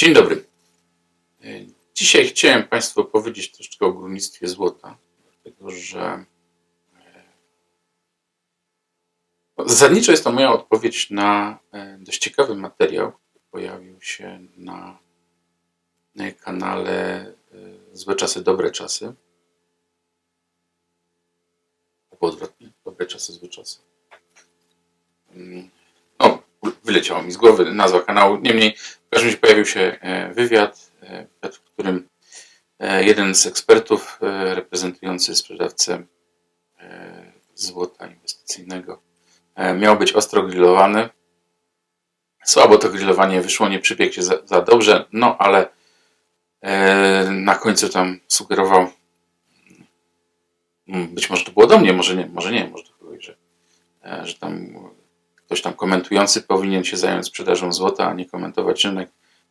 Dzień dobry. E, Dzisiaj chciałem Państwu powiedzieć troszeczkę o górnictwie złota, dlatego że e, no, zasadniczo jest to moja odpowiedź na e, dość ciekawy materiał, który pojawił się na na kanale Złe czasy, dobre czasy. Albo odwrotnie, dobre czasy, złe czasy. Wyleciało mi z głowy nazwa kanału. Niemniej, w każdym razie pojawił się e, wywiad, e, wywiad, w którym e, jeden z ekspertów reprezentujący sprzedawcę złota inwestycyjnego miał być ostro grillowany. Słabo to grillowanie wyszło, nie przybiegł się za, za dobrze, no ale na końcu tam sugerował, mm, być może to było do mnie, może nie, może nie, może do kogoś, że, że tam ktoś tam komentujący powinien się zająć sprzedażą złota, a nie komentować rynek.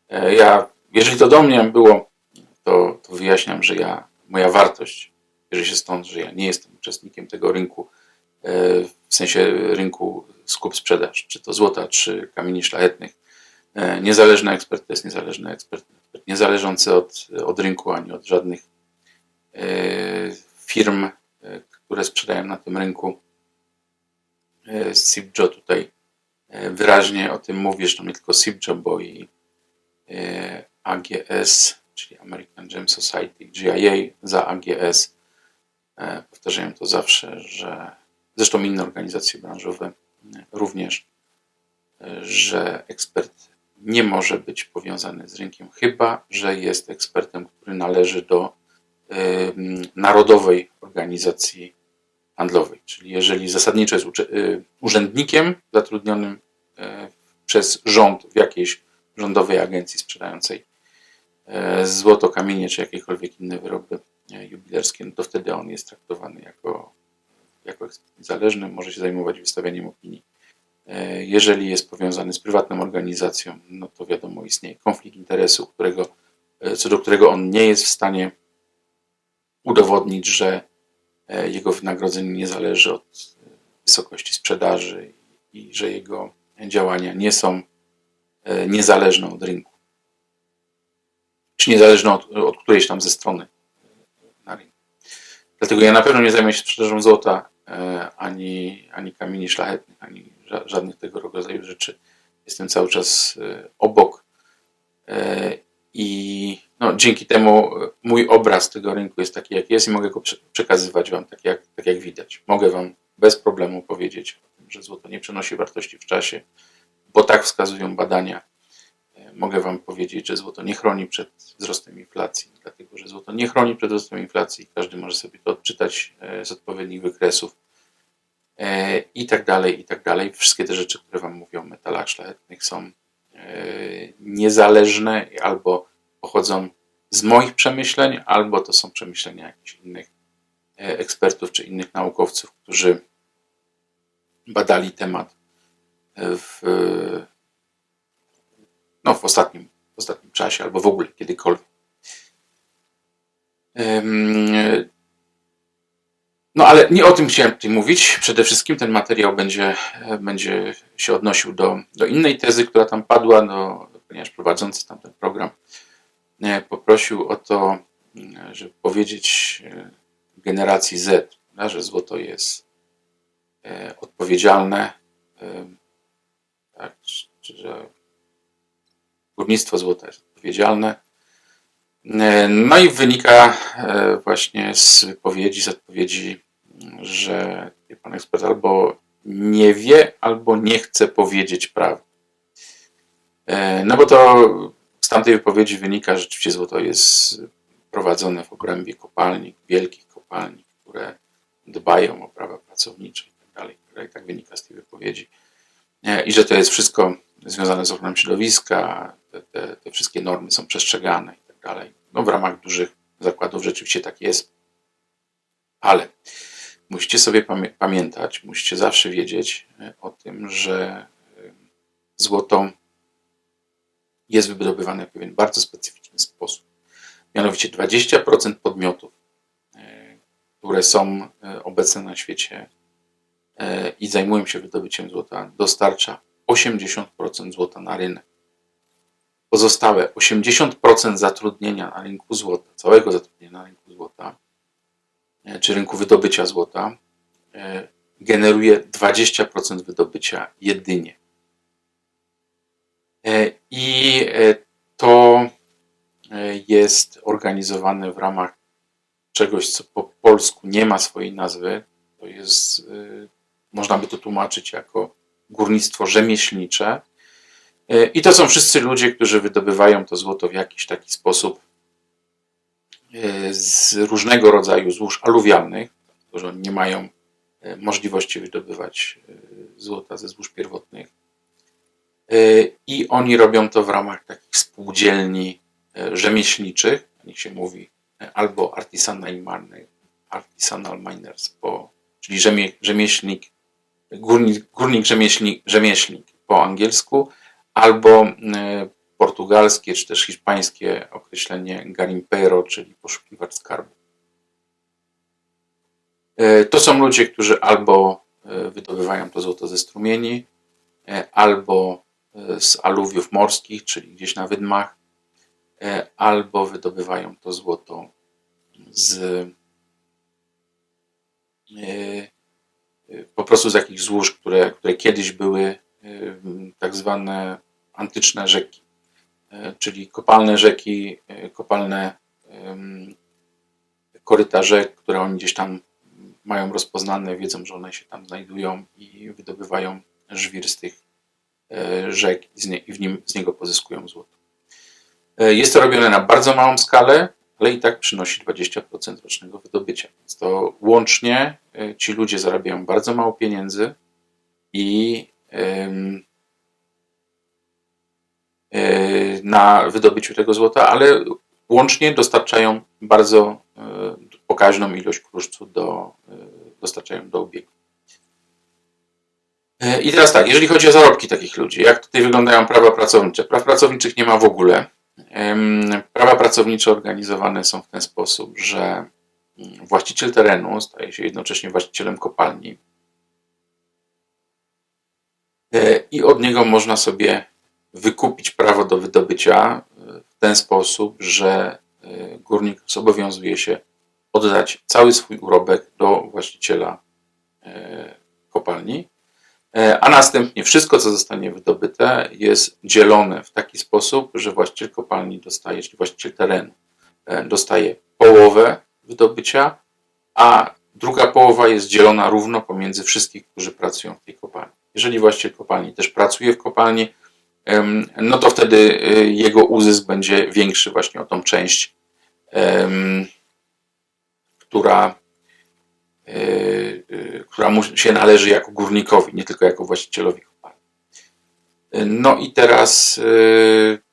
E, Ja, jeżeli to do mnie było, to, to wyjaśniam, że ja, moja wartość bierze się stąd, że ja nie jestem uczestnikiem tego rynku, e, w sensie rynku skup-sprzedaż, czy to złota, czy kamieni szlachetnych. E, Niezależny ekspert to jest niezależny ekspert, niezależący od, od rynku, ani od żadnych firm, które sprzedają na tym rynku. E, Sipjo tutaj e, wyraźnie o tym mówi, że nie tylko Sipjo, bo i e, AGS, czyli American Gem Society, GIA za AGS powtarzają to zawsze, że zresztą inne organizacje branżowe również, że ekspert nie może być powiązany z rynkiem, chyba że jest ekspertem, który należy do narodowej organizacji handlowej. Czyli jeżeli zasadniczo jest y, urzędnikiem zatrudnionym e, przez rząd w jakiejś rządowej agencji sprzedającej e, złoto, kamienie czy jakiekolwiek inne wyroby jubilerskie, no to wtedy on jest traktowany jako, jako ekspert niezależny, może się zajmować wystawianiem opinii. Jeżeli jest powiązany z prywatną organizacją, no to wiadomo, istnieje konflikt interesu, którego, co do którego on nie jest w stanie udowodnić, że jego wynagrodzenie nie zależy od e, wysokości sprzedaży i że jego działania nie są e, niezależne od rynku. Czy niezależne od, od którejś tam ze strony e, na rynku. Dlatego ja na pewno nie zajmę się sprzedażą złota, e, ani, ani kamieni szlachetnych, ani ża- żadnych tego rodzaju rzeczy. Jestem cały czas e, obok e, i no, dzięki temu e, mój obraz tego rynku jest taki, jak jest i mogę go prze- przekazywać Wam tak jak, tak jak widać. Mogę Wam bez problemu powiedzieć, że złoto nie przenosi wartości w czasie, bo tak wskazują badania. E, Mogę Wam powiedzieć, że złoto nie chroni przed wzrostem inflacji, dlatego że złoto nie chroni przed wzrostem inflacji. Każdy może sobie to odczytać e, z odpowiednich wykresów i tak dalej, i tak dalej. Wszystkie te rzeczy, które Wam mówią o metalach szlachetnych są niezależne albo pochodzą z moich przemyśleń, albo to są przemyślenia jakichś innych e, ekspertów czy innych naukowców, którzy badali temat e, w, no, w, ostatnim, w ostatnim czasie albo w ogóle kiedykolwiek. No ale nie o tym chciałem tutaj mówić. Przede wszystkim ten materiał będzie, e, będzie się odnosił do, do innej tezy, która tam padła, do, ponieważ prowadzący tamten program e, poprosił o to, e, żeby powiedzieć generacji Z, że złoto jest odpowiedzialne, tak, czy że górnictwo złota jest odpowiedzialne. No i wynika właśnie z wypowiedzi, z odpowiedzi, że pan ekspert albo nie wie, albo nie chce powiedzieć prawdy. E, No bo to z tamtej wypowiedzi wynika, że rzeczywiście złoto jest prowadzone w obrębie kopalni, wielkich kopalni, które dbają o prawa pracownicze i tak dalej. Tak wynika z tej wypowiedzi. E, I że to jest wszystko związane z ochroną środowiska, te, te, te wszystkie normy są przestrzegane i tak dalej. No w ramach dużych zakładów rzeczywiście tak jest. Ale musicie sobie pamię- pamiętać, musicie zawsze wiedzieć e, o tym, że e, złoto jest wydobywane w pewien bardzo specyficzny sposób. Mianowicie 20% podmiotów, e, które są obecne na świecie i zajmują się wydobyciem złota, dostarcza 80% złota na rynek. pozostałe 80% zatrudnienia na rynku złota, całego zatrudnienia na rynku złota, czy rynku wydobycia złota, e, generuje 20% wydobycia jedynie. E, I to jest organizowane w ramach czegoś, co po polsku nie ma swojej nazwy. To jest, można by to tłumaczyć jako górnictwo rzemieślnicze. I to są wszyscy ludzie, którzy wydobywają to złoto w jakiś taki sposób z różnego rodzaju złóż aluwialnych, którzy nie mają możliwości wydobywać złota ze złóż pierwotnych. I oni robią to w ramach takich spółdzielni rzemieślniczych, nich się mówi albo artisanal miner, artisanal miners, po, czyli rzemie, rzemieślnik, górnik, górnik rzemieślnik, rzemieślnik po angielsku, albo portugalskie czy też hiszpańskie określenie garimpeiro, czyli poszukiwacz skarbu. To są ludzie, którzy albo wydobywają to złoto ze strumieni, albo z aluwiów morskich, czyli gdzieś na wydmach, albo wydobywają to złoto z po prostu z jakichś złóż, które, które kiedyś były tak zwane antyczne rzeki, czyli kopalne rzeki, kopalne koryta rzek, które oni gdzieś tam mają rozpoznane, wiedzą, że one się tam znajdują i wydobywają żwir z tych rzek i w nim, z niego pozyskują złoto. Jest to robione na bardzo małą skalę, ale i tak przynosi 20% rocznego wydobycia. Więc to łącznie ci ludzie zarabiają bardzo mało pieniędzy i na wydobyciu tego złota, ale łącznie dostarczają bardzo pokaźną ilość kruszcu do, dostarczają do obiegu. I teraz tak, jeżeli chodzi o zarobki takich ludzi, jak tutaj wyglądają prawa pracownicze? Praw pracowniczych nie ma w ogóle. Prawa pracownicze organizowane są w ten sposób, że właściciel terenu staje się jednocześnie właścicielem kopalni i od niego można sobie wykupić prawo do wydobycia w ten sposób, że górnik zobowiązuje się oddać cały swój urobek do właściciela kopalni, a następnie wszystko, co zostanie wydobyte, jest dzielone w taki sposób, że właściciel kopalni dostaje, czyli właściciel terenu, dostaje połowę wydobycia, a druga połowa jest dzielona równo pomiędzy wszystkich, którzy pracują w tej kopalni. Jeżeli właściciel kopalni też pracuje w kopalni, no to wtedy jego uzysk będzie większy właśnie o tą część, która, która mu się należy jako górnikowi, nie tylko jako właścicielowi kopalni. No i teraz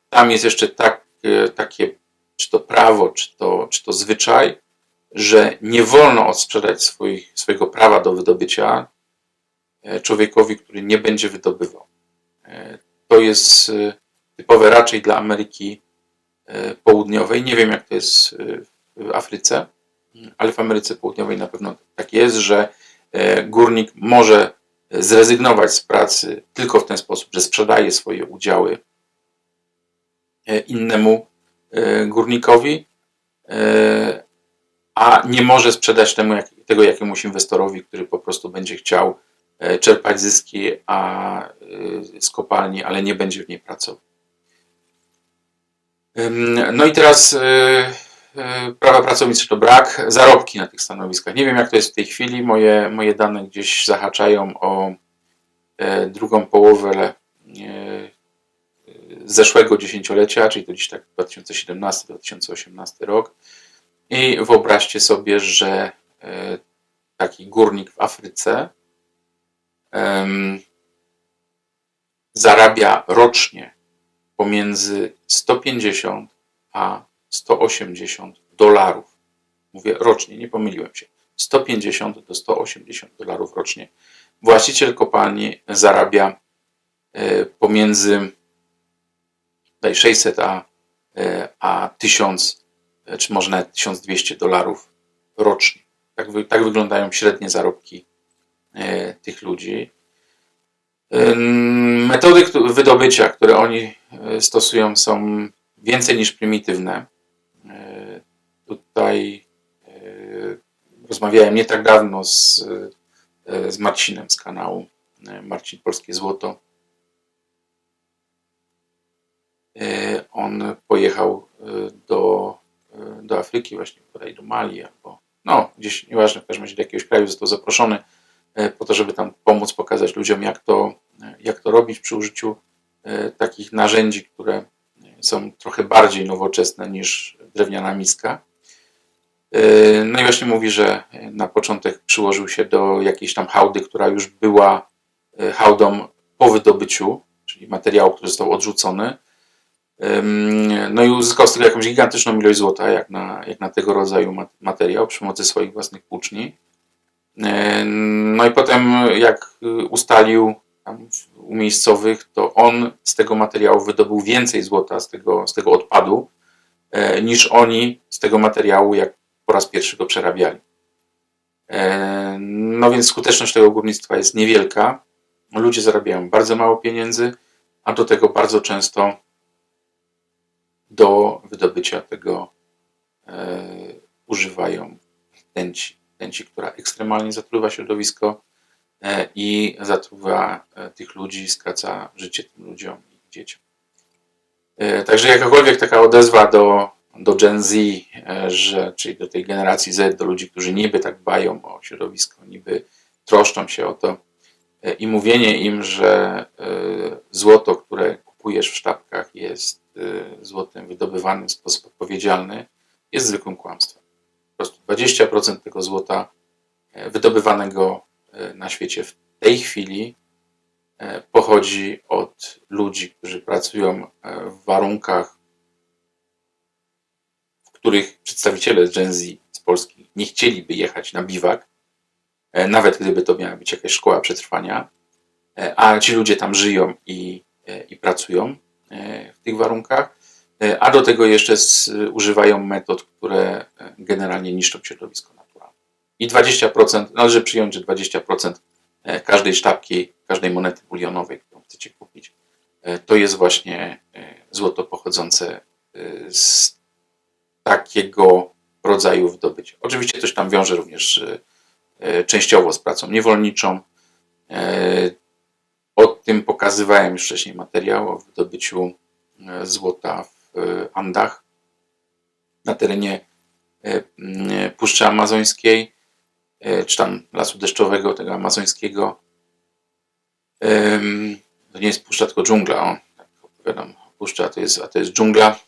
tam jest jeszcze tak, takie, czy to prawo, czy to, czy to zwyczaj, że nie wolno odsprzedać swoich, swojego prawa do wydobycia człowiekowi, który nie będzie wydobywał. To jest typowe raczej dla Ameryki Południowej. Nie wiem, jak to jest w Afryce, ale w Ameryce Południowej na pewno tak jest, że górnik może zrezygnować z pracy tylko w ten sposób, że sprzedaje swoje udziały innemu górnikowi, a nie może sprzedać temu, tego jakiemuś inwestorowi, który po prostu będzie chciał czerpać zyski a, z kopalni, ale nie będzie w niej pracował. No i teraz prawa pracownicze to brak, zarobki na tych stanowiskach. Nie wiem jak to jest w tej chwili, moje, moje dane gdzieś zahaczają o drugą połowę zeszłego dziesięciolecia, czyli to dziś tak 2017-2018 rok. I wyobraźcie sobie, że taki górnik w Afryce zarabia rocznie pomiędzy 150 a 180 dolarów. Mówię rocznie, nie pomyliłem się. 150 do 180 dolarów rocznie. Właściciel kopalni zarabia pomiędzy 600 a, a 1000, czy może nawet 1200 dolarów rocznie. Tak, tak wyglądają średnie zarobki tych ludzi. Metody któ- wydobycia, które oni e, stosują, są więcej niż prymitywne. E, Tutaj e, rozmawiałem nie tak dawno z, e, z Marcinem z kanału e, Marcin Polskie Złoto. E, On pojechał e, do, e, do Afryki, właśnie bodaj do Mali, albo no, gdzieś, nieważne, w każdym razie do jakiegoś kraju został zaproszony e, po to, żeby tam pomóc pokazać ludziom, jak to, e, jak to robić przy użyciu e, takich narzędzi, które są trochę bardziej nowoczesne niż drewniana miska. E, No i właśnie mówi, że na początek przyłożył się do jakiejś tam hałdy, która już była e, hałdą po wydobyciu, czyli materiału, który został odrzucony. No i uzyskał z tego jakąś gigantyczną ilość złota, jak na, jak na tego rodzaju mat- materiał, przy pomocy swoich własnych płuczni. E, No i potem, jak y, ustalił u miejscowych, to on z tego materiału wydobył więcej złota, z tego, z tego odpadu, e, niż oni z tego materiału, jak po raz pierwszy go przerabiali. E, No więc skuteczność tego górnictwa jest niewielka. Ludzie zarabiają bardzo mało pieniędzy, a do tego bardzo często do wydobycia tego używają tęci. Tęci, która ekstremalnie zatruwa środowisko e, i zatruwa e, tych ludzi, skraca życie tym ludziom i dzieciom. E, także jakakolwiek taka odezwa do, do Gen Z, że, czyli do tej generacji Z, do ludzi, którzy niby tak dbają o środowisko, niby troszczą się o to i mówienie im, że złoto, które kupujesz w sztabkach jest złotem wydobywanym w sposób odpowiedzialny, jest zwykłym kłamstwem. Prostu 20% tego złota e, wydobywanego e, na świecie w tej chwili e, pochodzi od ludzi, którzy pracują w warunkach, w których przedstawiciele Gen Z z Polski nie chcieliby jechać na biwak, nawet gdyby to miała być jakaś szkoła przetrwania, a ci ludzie tam żyją i, i pracują w tych warunkach, a do tego jeszcze z, używają metod, które e, generalnie niszczą środowisko naturalne. I 20%, należy przyjąć, że 20% e, każdej sztabki, każdej monety bulionowej, którą chcecie kupić, e, to jest właśnie e, złoto pochodzące e, z takiego rodzaju wydobycia. Oczywiście coś tam wiąże również e, e, częściowo z pracą niewolniczą. E, O tym pokazywałem już wcześniej materiał o wydobyciu e, złota e, Andach na terenie e, m, Puszczy Amazońskiej, czy tam lasu deszczowego, tego amazońskiego. To nie jest puszcza, tylko dżungla. O, tak opowiadam. Puszcza, to jest, a to jest dżungla,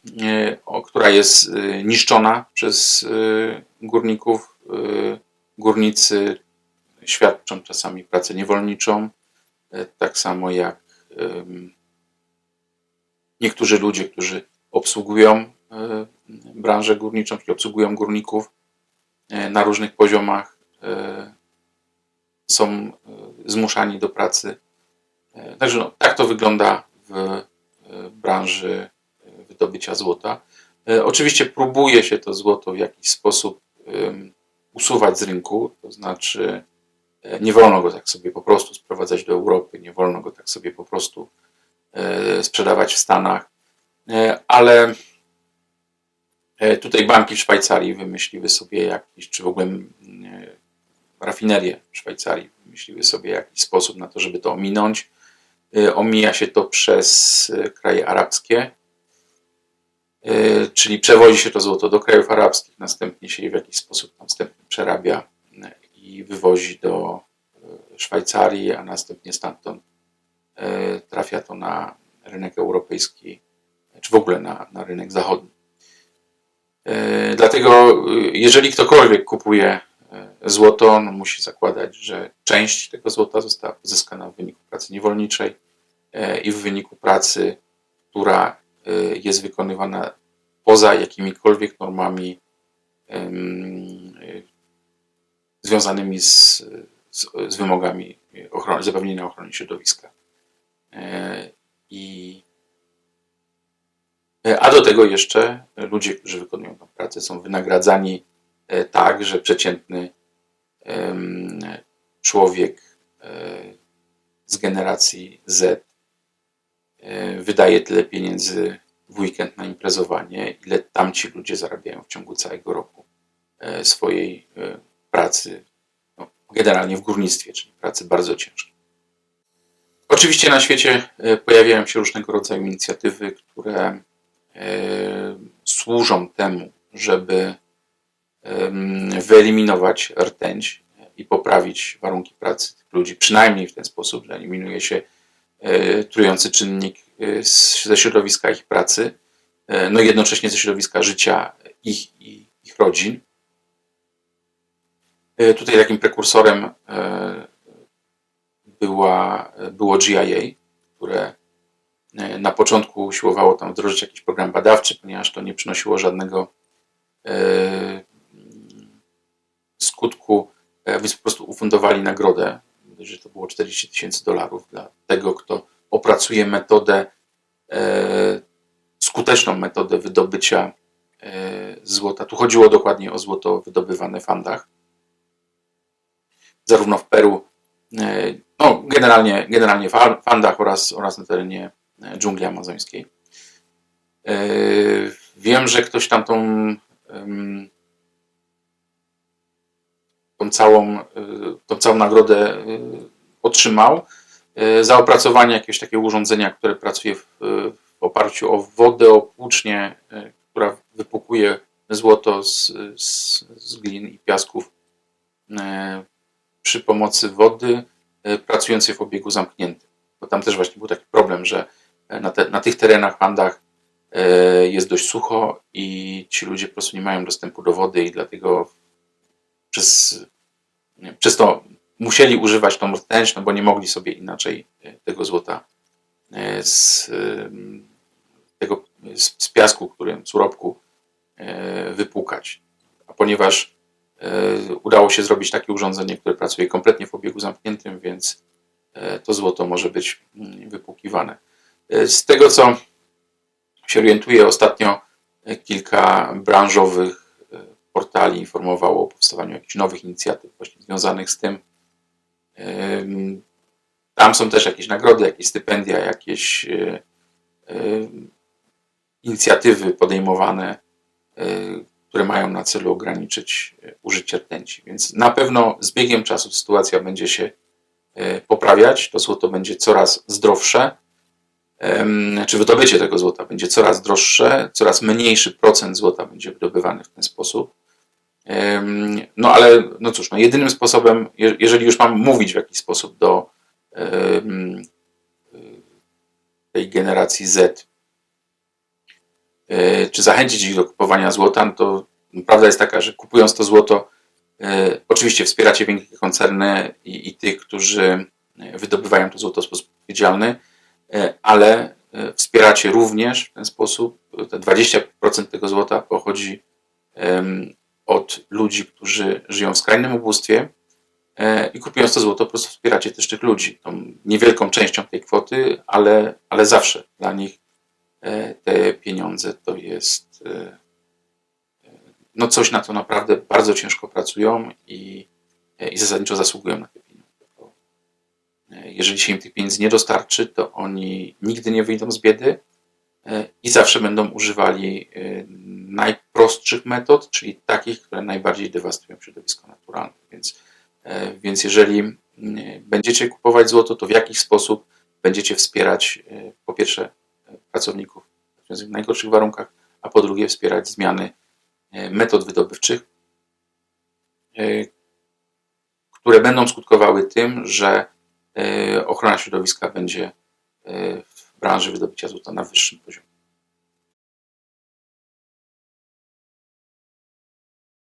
która jest niszczona przez górników. Górnicy świadczą czasami pracę niewolniczą, tak samo jak niektórzy ludzie, którzy obsługują e, branżę górniczą, czyli obsługują górników e, na różnych poziomach, e, są zmuszani do pracy. Także no, tak to wygląda w branży wydobycia złota. Oczywiście próbuje się to złoto w jakiś sposób usuwać z rynku, to znaczy nie wolno go tak sobie po prostu sprowadzać do Europy, nie wolno go tak sobie po prostu sprzedawać w Stanach, ale e, tutaj banki w Szwajcarii wymyśliły sobie jakiś, czy w ogóle e, rafinerie w Szwajcarii wymyśliły sobie jakiś sposób na to, żeby to ominąć. E, Omija się to przez e, kraje arabskie, e, czyli przewozi się to złoto do krajów arabskich, następnie się je w jakiś sposób następnie przerabia e, i wywozi do e, Szwajcarii, a następnie stamtąd e, trafia to na rynek europejski, czy w ogóle na, na rynek zachodni. E, Dlatego, e, jeżeli ktokolwiek kupuje e, złoto, no musi zakładać, że część tego złota została pozyskana w wyniku pracy niewolniczej i w wyniku pracy, która jest wykonywana poza jakimikolwiek normami związanymi z, z, z wymogami ochrony, zapewnienia ochrony środowiska. I A do tego jeszcze ludzie, którzy wykonują tę pracę, są wynagradzani e, tak, że przeciętny człowiek e, z generacji Z e, wydaje tyle pieniędzy w weekend na imprezowanie, ile tamci ludzie zarabiają w ciągu całego roku e, swojej e, pracy, no, generalnie w górnictwie, czyli pracy bardzo ciężkiej. Oczywiście na świecie pojawiają się różnego rodzaju inicjatywy, które służą temu, żeby wyeliminować rtęć i poprawić warunki pracy tych ludzi, przynajmniej w ten sposób, że eliminuje się e, trujący czynnik e, ze środowiska ich pracy, e, no jednocześnie ze środowiska życia ich i ich rodzin. Tutaj takim prekursorem była, było GIA, na początku usiłowało tam wdrożyć jakiś program badawczy, ponieważ to nie przynosiło żadnego skutku, e, więc po prostu ufundowali nagrodę, że to było 40 tysięcy dolarów dla tego, kto opracuje metodę, e, skuteczną metodę wydobycia e, złota. Tu chodziło dokładnie o złoto wydobywane w Andach. Zarówno w Peru, no generalnie, generalnie w Andach oraz, oraz na terenie dżungli amazońskiej. Wiem, że ktoś tam tą tą całą, y, tą całą nagrodę y, otrzymał za opracowanie jakiegoś takiego urządzenia, które pracuje w, w oparciu o wodę, o płucznie, która wypukuje złoto z, z, z glin i piasków przy pomocy wody pracującej w obiegu zamkniętym. Bo tam też właśnie był taki problem, że na, te, na tych terenach, Andach jest dość sucho i ci ludzie po prostu nie mają dostępu do wody i dlatego przez, przez to musieli używać tą rtęć, no bo nie mogli sobie inaczej e, tego złota e, z, tego, z, piasku, którym z urobku e, wypłukać. A ponieważ udało się zrobić takie urządzenie, które pracuje kompletnie w obiegu zamkniętym, więc to złoto może być mm, wypłukiwane. Z tego co się orientuję, ostatnio kilka branżowych portali informowało o powstawaniu jakichś nowych inicjatyw właśnie związanych z tym. Tam są też jakieś nagrody, jakieś stypendia, jakieś e, inicjatywy podejmowane, e, które mają na celu ograniczyć e, użycie rtęci. Więc na pewno z biegiem czasu sytuacja będzie się poprawiać, to złoto będzie coraz zdrowsze, czy wydobycie tego złota będzie coraz droższe, coraz mniejszy procent złota będzie wydobywany w ten sposób. No ale, no cóż, no jedynym sposobem, jeżeli już mam mówić w jakiś sposób do tej generacji Z, e, czy zachęcić ich do kupowania złota, no to prawda jest taka, że kupując to złoto, e, oczywiście wspieracie wielkie koncerny i, i tych, którzy wydobywają to złoto w sposób odpowiedzialny, e, ale wspieracie również w ten sposób, te 20% tego złota pochodzi od ludzi, którzy żyją w skrajnym ubóstwie e, i kupując to złoto, po prostu wspieracie też tych ludzi. Tą niewielką częścią tej kwoty, ale, ale zawsze dla nich e, te pieniądze to jest e, no coś, na co naprawdę bardzo ciężko pracują i, i zasadniczo zasługują na te pieniądze. Jeżeli się im tych pieniędzy nie dostarczy, to oni nigdy nie wyjdą z biedy i zawsze będą używali najprostszych metod, czyli takich, które najbardziej dewastują środowisko naturalne. Więc, e, więc jeżeli będziecie kupować złoto, to w jakiś sposób będziecie wspierać e, po pierwsze pracowników w najgorszych warunkach, a po drugie wspierać zmiany e, metod wydobywczych, które będą skutkowały tym, że ochrona środowiska będzie w branży wydobycia złota na wyższym poziomie.